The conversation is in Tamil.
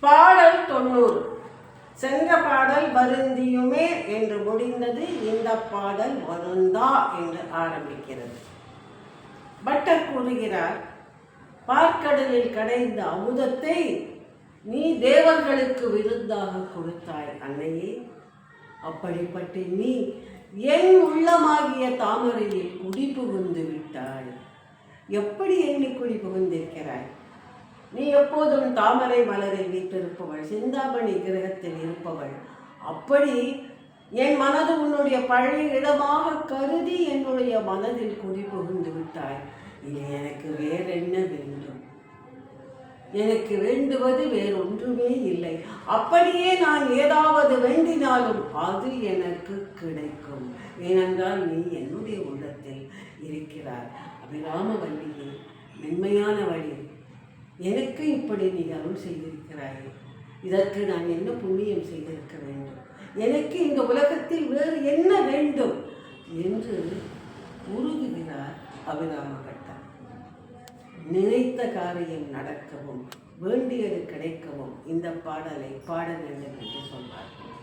பாடல் தொண்ணூறு. சென்ற பாடல் வருந்தியுமே என்று முடிந்தது இந்த பாடல் வருந்தா என்று ஆரம்பிக்கிறது. பட்டர் கூறுகிறார் பார்க்கடலில் கடைந்த அமுதத்தை நீ தேவர்களுக்கு விருந்தாக கொடுத்தாய் அன்னையே. அப்படிப்பட்ட நீ என் உள்ளமாகிய தாமரையில் குடி புகுந்து விட்டாய். எப்படி எண்ணி குடி புகுந்திருக்கிறாய் நீ எப்போதும் தாமரை மலரில் வீட்டிருப்பவள் சிந்தாமணி கிரகத்தில் இருப்பவள். அப்படி என் மனது உன்னுடைய பழைய இடமாக கருதி என்னுடைய மனதில் குடி புகுந்து விட்டாய். இனி எனக்கு வேற என்ன வேண்டும்? எனக்கு வேண்டுவது வேறொன்றுமே இல்லை. அப்படியே நான் ஏதாவது வேண்டினாலும் அது எனக்கு கிடைக்கும். ஏனென்றால் நீ என்னுடைய உள்ளத்தில் இருக்கிறாய். அபிராமவல்லியே மென்மையான வழி. எனக்கு இப்படி நீ அருள் செய்திருக்கிறாய். இதற்கு நான் என்ன புண்ணியம் செய்திருக்க வேண்டும்? எனக்கு இந்த உலகத்தில் வேறு என்ன வேண்டும்? என்று உருகுகிறார் அபிராம பட்டர் நினைத்த காரியம் நடக்கவும் வேண்டியது கிடைக்கவும் இந்த பாடலை பாட வேண்டும் என்று சொல்வார்கள்